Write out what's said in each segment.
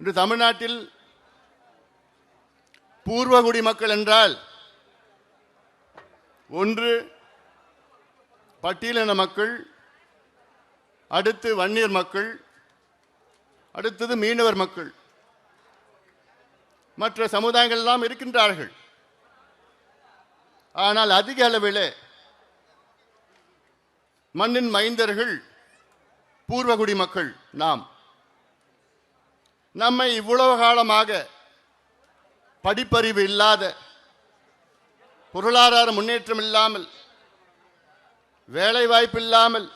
இன்று தமிழ்நாட்டில் பூர்வகுடி மக்கள் என்றால் ஒன்று பட்டியலின மக்கள் அடுத்து வன்னியர் மக்கள் அடுத்தது மீனவர் மக்கள். மற்ற சமுதாயங்கள் எல்லாம் இருக்கின்றார்கள். ஆனால் அதிக அளவில் மண்ணின் மைந்தர்கள் பூர்வகுடி மக்கள் நாம். நம்மை இவ்வளவு காலமாக படிப்பறிவு இல்லாத பொருளாதார முன்னேற்றம் இல்லாமல் வேலை வாய்ப்பு இல்லாமல்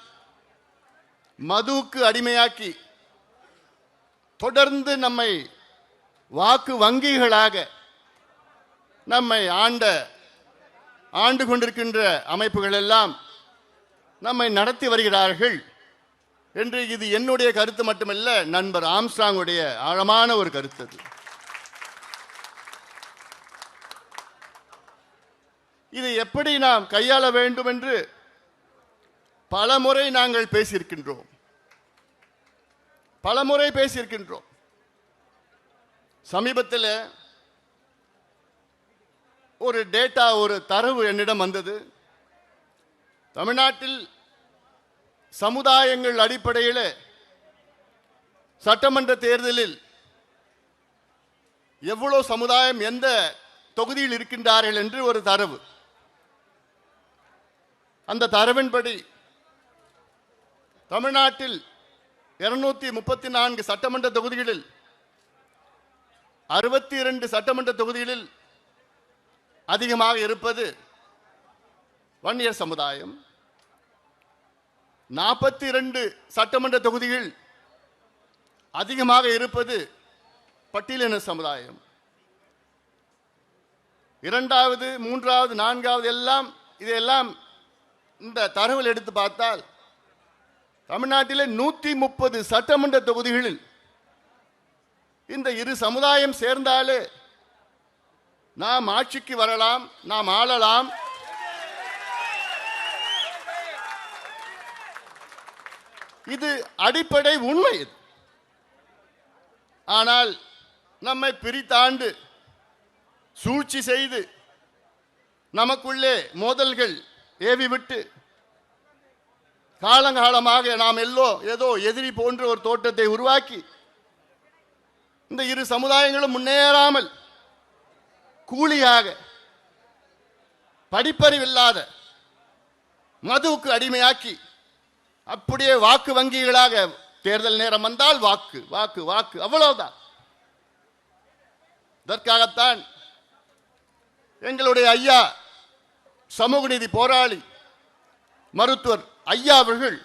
மதுவுக்கு அடிமையாக்கி தொடர்ந்து நம்மை வாக்கு வங்கிகளாக நம்மை ஆண்ட ஆண்டு கொண்டிருக்கின்ற அமைப்புகள் எல்லாம் நம்மை நடத்தி வருகிறார்கள். என்று இது என்னுடைய கருத்து மட்டுமல்ல நண்பர் ஆம்ஸ்டாங்குடைய ஆழமான ஒரு கருத்து அது. இதை எப்படி நாம் கையாள வேண்டும் என்று பலமுறை நாங்கள் பேசியிருக்கின்றோம். பலமுறை பேசியிருக்கின்றோம். சமீபத்தில் ஒரு டேட்டா ஒரு தரவு என்னிடம் வந்தது. தமிழ்நாட்டில் சமுதாயங்கள் அடிப்படையில் சட்டமன்ற தேர்தலில் எவ்வளோ சமுதாயம் எந்த தொகுதியில் இருக்கின்றார்கள் என்று ஒரு தரவு. அந்த தரவின்படி தமிழ்நாட்டில் இருநூத்தி முப்பத்தி நான்கு சட்டமன்ற தொகுதிகளில் அறுபத்தி இரண்டு சட்டமன்ற தொகுதிகளில் அதிகமாக இருப்பது வன்னியர் சமுதாயம் நாற்பத்தி இரண்டு சட்டமன்ற தொகுதிகள் அதிகமாக இருப்பது பட்டியலின சமுதாயம். இரண்டாவது மூன்றாவது நான்காவது எல்லாம் இதையெல்லாம் இந்த தரவில் எடுத்து பார்த்தால் தமிழ்நாட்டிலே நூற்றி முப்பது சட்டமன்ற தொகுதிகளில் இந்த இரு சமுதாயம் சேர்ந்தாலே நாம் ஆட்சிக்கு வரலாம் நாம் ஆளலாம். இது அடிப்படை உண்மை இது. ஆனால் நம்மை பிரித்தாண்டு சூழ்ச்சி செய்து நமக்குள்ளே மோதல்கள் ஏவி விட்டு காலங்காலமாக நாம் எல்லோ ஏதோ எதிரி போன்ற ஒரு தோட்டத்தை உருவாக்கி இந்த இரு சமுதாயங்களும் முன்னேறாமல் கூலியாக படிப்பறிவில்லாத மதுவுக்கு அடிமையாக்கி அப்படியே வாக்கு வங்கிகளாக தேர்தல் நேரம் வந்தால் வாக்கு வாக்கு வாக்கு அவ்வளவுதான். இதற்காகத்தான் எங்களுடைய ஐயா சமூக நீதி போராளி மருத்துவர் ஐயா அவர்கள்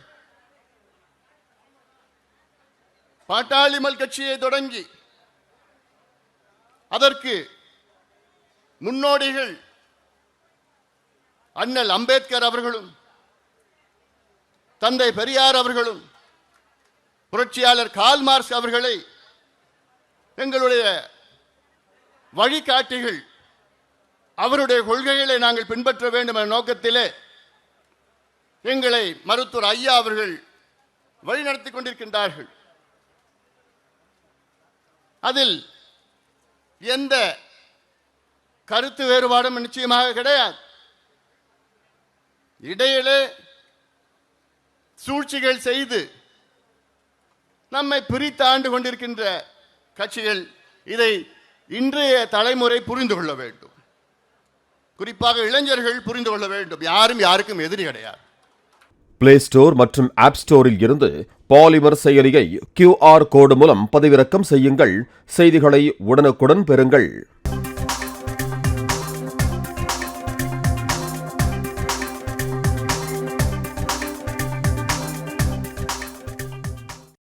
பாட்டாளிமல் கட்சியை தொடங்கி அதற்கு முன்னோடிகள் அண்ணல் அம்பேத்கர் அவர்களும் தந்தை பெரியார் அவர்களும் புரட்சியாளர் கால்மார்ஸ் அவர்களை எங்களுடைய வழிகாட்டிகள் அவருடைய கொள்கைகளை நாங்கள் பின்பற்ற வேண்டும் என்ற நோக்கத்திலே எங்களை மருத்துவர் ஐயா அவர்கள் வழிநடத்தி கொண்டிருக்கின்றார்கள். அதில் எந்த கருத்து வேறுபாடும் நிச்சயமாக கிடையாது. இடையிலே சூழ்ச்சிகள் செய்து நம்மை பிரித்து ஆண்டு கொண்டிருக்கின்ற கட்சிகள் இதை இன்றைய தலைமுறை புரிந்து கொள்ள வேண்டும். குறிப்பாக இளைஞர்கள் புரிந்து கொள்ள வேண்டும். யாரும் யாருக்கும் எதிரி கிடையாது. பிளே ஸ்டோர் மற்றும் ஆப் ஸ்டோரில் இருந்து பாலிமர் செயலியை கியூஆர் கோடு மூலம் பதிவிறக்கம் செய்யுங்கள். செய்திகளை உடனுக்குடன் பெறுங்கள்.